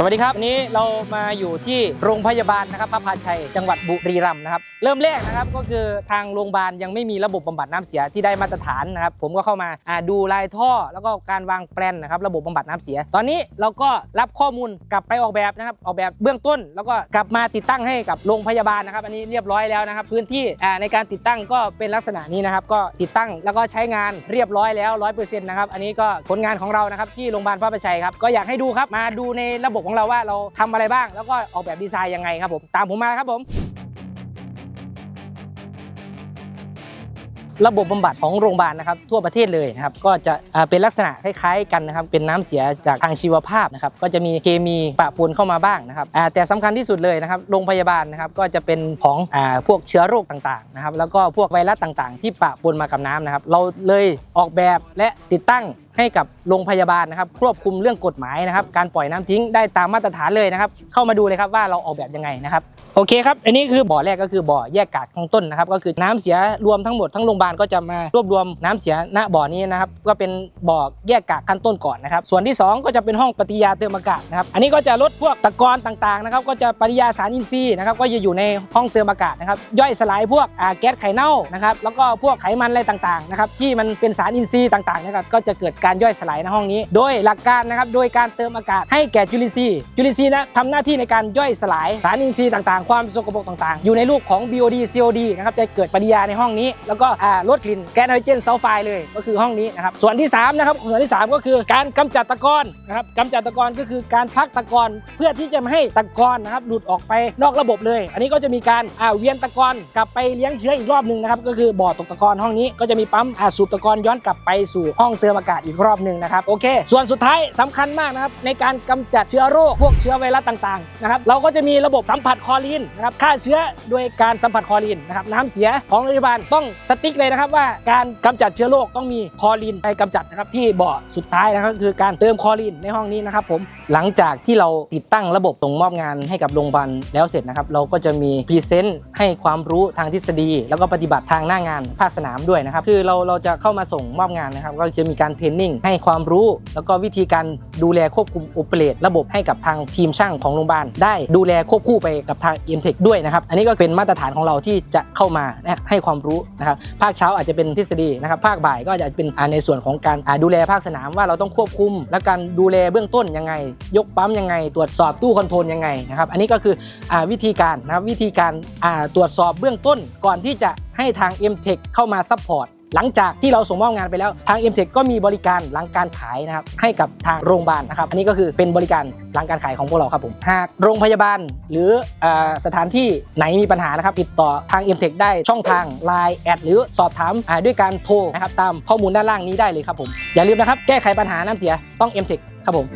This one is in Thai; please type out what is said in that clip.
สวัสดีครับวันนี้เรามาอยู่ที่โรงพยาบาลนะครับพระพาชัย จังหวัดบุรีรัมย์นะครับ เริ่มแรกนะครับก็คือทางโรงพยาบาลยังไม่มีระบบบำบัดน้ำเสียที่ได้มาตรฐานนะครับ ผมก็เข้ามาดูลายท่อ แล้วก็การวางแปลนนะครับ ระบบบำบัดน้ำเสีย ตอนนี้เราก็รับข้อมูลกลับไปออกแบบนะครับ ออกแบบเบื้องต้น แล้วก็กลับมาติดตั้งให้กับโรงพยาบาลนะครับ อันนี้เรียบร้อยแล้วนะครับ พื้นที่ในการติดตั้งก็เป็นลักษณะนี้นะครับ ก็ติดตั้งแล้วก็ใช้งานเรียบร้อยแล้วร้อยเปอร์เซ็นต์นะครับ อันนี้ก็ผลงานของเรานะครับที่โรงพยาบาลพระประชัยครับก็อยากให้ดูครับมาดูในระบบของเราว่าเราทำอะไรบ้าง แล้วก็ออกแบบดีไซน์ยังไงครับผมตามผมมาครับผมระบบบำบัดของโรงพยาบาลนะครับทั่วประเทศเลยนะครับก็จะเป็นลักษณะคล้ายๆกันนะครับเป็นน้ำเสียจากทางชีวภาพนะครับก็จะมีเคมีปะปนเข้ามาบ้างนะครับแต่สำคัญที่สุดเลยนะครับโรงพยาบาลนะครับก็จะเป็นของอพวกเชื้อโรคต่างๆนะครับแล้วก็พวกไวรัสต่างๆ ที่ปะปนมากับน้ำนะครับเราเลยออกแบบและติดตั้ง ให้กับโรงพยาบาลนะครับควบคุมเรื่องกฎหมายนะครับ การปล่อยน้ำทิ้งได้ตามมาตรฐานเลยนะครับ เข้ามาดูเลยครับว่าเราออกแบบยังไงนะครับโอเคครับ อันนี้คือบ่อแรกก็คือบ่อแยกกากข้างต้นนะครับ ก็คือน้ำเสียรวมทั้งหมดทั้งโรงพยาบาลก็จะมารวบรวมน้ำเสียณบ่อนี้นะครับก็เป็นบ่อแยกกากขั้นต้นก่อนนะครับ ส่วนที่ 2 ก็จะเป็นห้องปฏิยาเติมอากาศนะครับ อันนี้ก็จะลดพวกตะกอนต่างๆนะครับ ก็จะปฏิยาสารอินทรีย์นะครับ ก็จะอยู่ในห้องเติมอากาศนะครับ ย่อยสลายพวกแก๊สไข่เน่านะครับ แล้วก็พวกไขมันอะไรต่างๆนะครับ ที่มันเป็นสารอินทรีย์ต่างๆนะครับ ก็จะเกิดการย่อยสลายในห้องนี้ โดยหลักการนะครับโดยการเติมอากาศให้แก่จุลินทรีย์จุลินทรีย์นะทำหน้าที่ในการย่อยสลายสารอินทรีย์ต่างๆ ความสกปรกต่างๆ อยู่ในรูปของ BOD COD นะครับจะเกิดปฏิกิริยาในห้องนี้ แล้วก็ลดกลิ่นแก๊สไนเจนซัลไฟด์เลยก็คือห้องนี้นะครับส่วนที่3นะครับส่วนที่ 3 ก็คือการกำจัดตะกอนนะครับกำจัดตะกอนก็คือการพักตะกอนเพื่อที่จะไม่ให้ตะกอนนะครับหลุดออกไปนอกระบบเลย อันนี้ก็จะมีการอ่าเวียนตะกอนกลับไปเลี้ยงเชื้ออีกรอบหนึ่งนะครับก็คือบ่อตกตะกอนห้องนี้ก็จะมีปั๊มอ่าสูบตะกอนย้อนกลับไปสู่ห้องเติมอากาศอีกรอบหนึ่งนะครับโอเค ส่วนสุดท้ายสำคัญมากนะครับในการกำจัดเชื้อโรคพวกเชื้อไวรัสต่างๆนะครับเราก็จะมีระบบสัมผัสคอรีนนะครับฆ่าเชื้อโดยการสัมผัสคอรีนนะครับน้ำเสียของโรงพยาบาลต้องสติ๊กเลยนะครับว่าการกำจัดเชื้อโรคต้องมีคอรีนไปกำจัดนะครับที่บ่อสุดท้ายนะครับคือการเติมคอรีนในห้องนี้นะครับผมหลังจากที่เราติดตั้งระบบส่งมอบงานให้กับโรงพยาบาลแล้วเสร็จนะครับเราก็จะมีพรีเซนต์ให้ความรู้ทางทฤษฎี แล้วก็ปฏิบัติทางหน้างานภาคสนามด้วยนะครับคือเราเราจะเข้ามาส่งมอบงานนะครับก็จะมีการเทรนนิ่งให้ความรู้ แล้วก็วิธีการดูแลควบคุมโอเปเรตระบบให้กับทางทีมช่างของโรงพยาบาลได้ดูแลควบคู่ไปกับทาง m t e c h ด้วยนะครับ อันนี้ก็เป็นมาตรฐานของเราที่จะเข้ามาให้ความรู้นะครับ ภาคเช้าอาจจะเป็นทฤษฎีนะครับ ภาคบ่ายก็อาจจะเป็นในส่วนของการดูแลภาคสนามว่าเราต้องควบคุม และการดูแลเบื้องต้นยังไง ยกปั๊มยังไง ตรวจสอบตู้คอนโทรลยังไงนะครับ อันนี้ก็คืออวิธีการนะครับวิธีการตรวจสอบเบื้องต้นก่อนที่จะให้ทาง m t e c h เข้ามาซัพพอร์ต หลังจากที่เราส่งมอบงานไปแล้วทาง m t e c h ก็มีบริการหลังการขายนะครับให้กับทางโรงพยาบาลนะครับอันนี้ก็คือเป็นบริการหลังการขายของพวกเราครับผมหากโรงพยาบาล หรืออสถานที่ไหนมีปัญหานะครับติดต่อทาง m t e c h ได้ช่องทาง Line แอดหรือสอบถามด้วยการโทรนะครับตามข้อมูลด้านล่างนี้ได้เลยครับผมอย่าลืมนะครับแก้ไขปัญหาน้ำเสียต้อง m t e c h ครับผม